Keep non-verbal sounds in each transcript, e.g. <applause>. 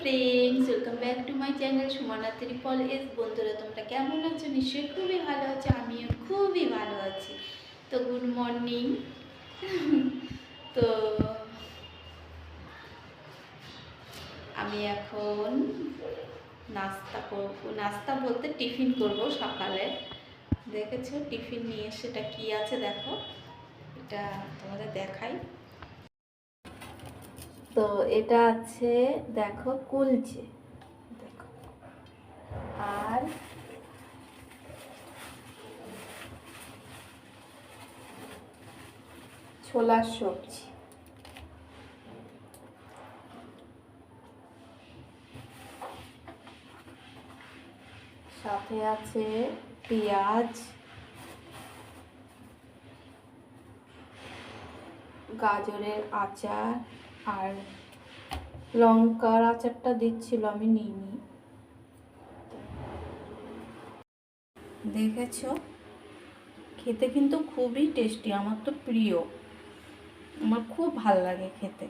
Friends welcome back to my channel Sumana triple S বন্ধুরা, তোমরা কেমন আছো? নিশ্চয়ই খুবই ভালো আছো, আমিও খুবই ভালো আছি। তো গুড মর্নিং <laughs> তো আমি এখন নাস্তা করব। নাস্তা বলতে টিফিন করব সকালে। দেখেছ, টিফিন নিয়ে সেটা কি আছে, দেখো। এটা তোমাদের দেখাই। তো এটা আছে দেখো কুলচে। আর ছোলার সবজি। সাথে আছে পেঁয়াজ গাজরের আচার আর লঙ্কার আচারটা দিচ্ছিল আমি নিইনি। দেখেছ? খেতে কিন্তু খুবই টেস্টি, আমার তো প্রিয়। আমার খুব ভালো লাগে খেতে।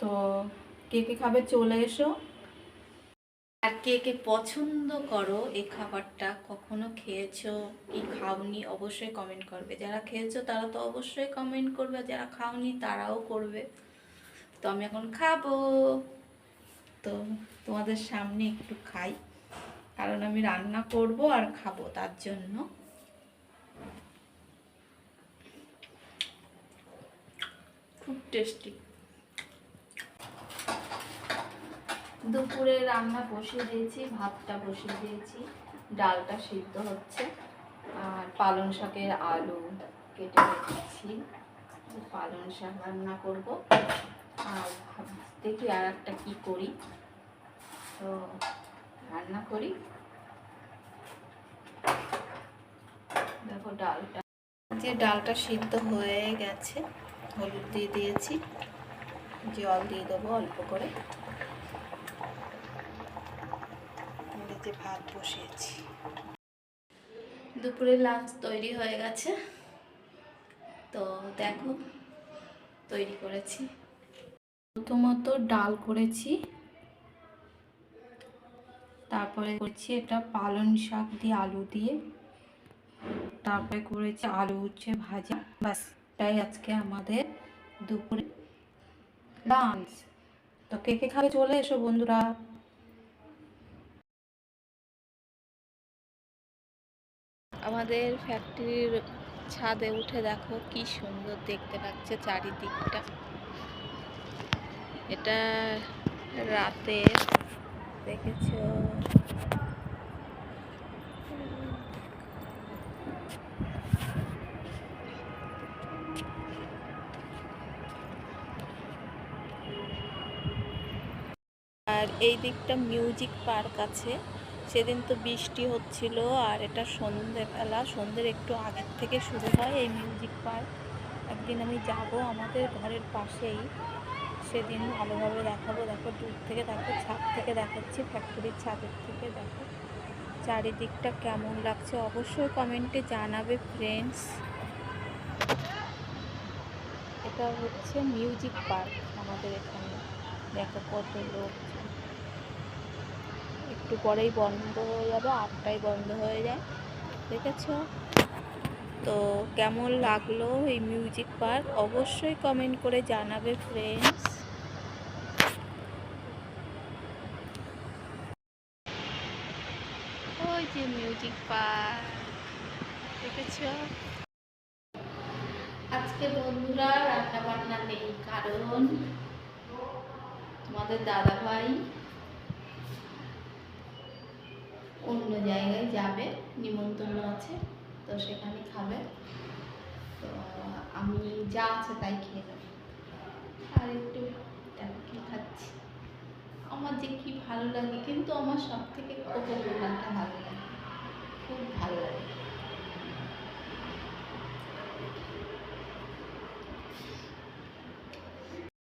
তো কে কে খাবে চলে এসো। আর কে কে পছন্দ করো এই খাবারটা, কখনো খেয়েছো কি খাওনি অবশ্যই কমেন্ট করবে। যারা খেয়েছো তারা তো অবশ্যই কমেন্ট করবে যারা খাওনি তারাও করবে। তো আমি এখন খাব। তো তোমাদের সামনে একটু খাই, কারণ আমি রান্না করব আর খাব তার জন্য। খুব টেস্টি দুপুরে রান্না বসিয়ে দিয়েছি, ভাতটা বসিয়ে দিয়েছি, ডালটা সিদ্ধ হচ্ছে, আর পালং শাকের আলু কেটে রেখেছি। পালং শাক রান্না করব। আর দেখি আর একটা কী করি। তো রান্না করি। দেখো ডালটা, যে ডালটা সিদ্ধ হয়ে গেছে, হলুদ দিয়ে দিয়েছি, জল দিয়ে দেবো অল্প করে। যে ভাত বসিয়েছি। দুপুরে লাঞ্চ তৈরি হয়ে গেছে। তো দেখো, তৈরি করেছি। প্রথমত ডাল করেছি। তারপরে করেছি এটা পালং শাক দিয়ে আলু দিয়ে। তারপরে করেছি আলু উচ্ছে ভাজা। ব্যাস, এটাই আজকে আমাদের দুপুরে লাঞ্চ তো কে কে খাবে চলে এসো বন্ধুরা। আমাদের ফ্যাক্টরির ছাদে উঠে দেখো কি সুন্দর দেখতে লাগছে চারিদিকটা। এটা রাতে দেখেছ? আর এই দিকটা মিউজিক পার্ক আছে। সেদিন তো বৃষ্টি হচ্ছিল আর এটা সন্ধেবেলা, সন্ধ্যের একটু আগের থেকে শুরু হয় এই মিউজিক পার্ক। একদিন আমি যাব আমাদের ঘরের পাশেই, সেদিন ভালোভাবে দেখাবো। দেখো দূর থেকে দেখো, ছাদ থেকে দেখাচ্ছি ফ্যাক্টরির ছাদের থেকে দেখো। চারিদিকটা কেমন লাগছে অবশ্যই কমেন্টে জানাবে ফ্রেন্ডস এটা হচ্ছে মিউজিক পার্ক আমাদের এখানে। দেখো কত লোক একটু পরেই বন্ধ হয়ে যাবে, আটটায় বন্ধ হয়ে যায়, দেখেছ? তো কেমন লাগল এই মিউজিক পার্ক? অবশ্যই কমেন্ট করে জানাবে ফ্রেন্ডস ওই যে মিউজিক পার্ক, দেখেছ? আজকে বন্ধুরা রান্না বান্না নেই, কারণ তোমাদের দাদা ভাই জায়গায় যাবে, নিমন্ত্রণ আছে, তো সেখানে খাবে। তো আমি যা আছে তাই খেয়ে নেব। আর একটু খাচ্ছি। আমার যে কি ভালো লাগে, কিন্তু আমার সব থেকে কোকো ভালো লাগে।